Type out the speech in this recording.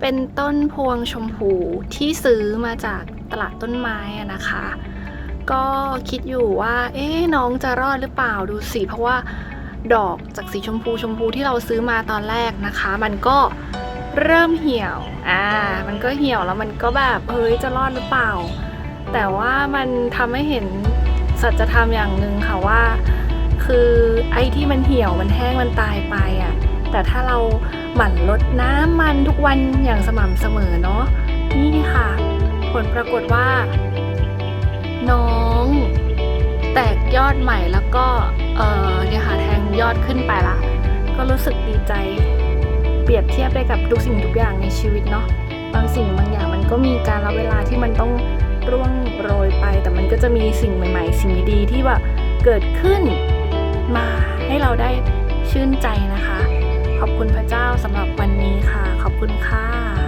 เป็นต้นพวงชมพูที่ซื้อมาจากตลาดต้นไม้อะนะคะ ก็คิดอยู่ว่า เอ๊น้องจะรอดหรือเปล่าดูสิ เพราะว่าดอกจากสีชมพูชมพูที่เราซื้อมาตอนแรกนะคะ มันก็เริ่มเหี่ยว อ่า มันก็เหี่ยวแล้วมันก็แบบเฮ้ยจะรอดหรือเปล่า แต่ว่ามันทำให้เห็นสัจธรรมอย่างหนึ่งค่ะว่า คือไอ้ที่มันเหี่ยวมันแห้งมันตายไปอะ่ะ แต่ถ้าเราหมั่นลดน้ำมันทุกวันอย่างสม่ำเสมอเนาะนี่ค่ะ ผลปรากฏว่า น้อง แตกยอดใหม่แล้วก็เออเนี่ยค่ะแทงยอดขึ้นไปละ ก็รู้สึกดีใจ เปรียบเทียบได้กับทุกสิ่งทุกอย่างในชีวิตเนาะบางสิ่งบางอย่างมันก็มีการละเวลาที่มันต้องร่วงโรยไป แต่มันก็จะมีสิ่งใหม่ ๆ สิ่งดีๆที่ว่าเกิดขึ้น มาให้เราได้ชื่นใจนะคะ ขอบคุณพระเจ้าสำหรับวันนี้ค่ะ ขอบคุณค่ะ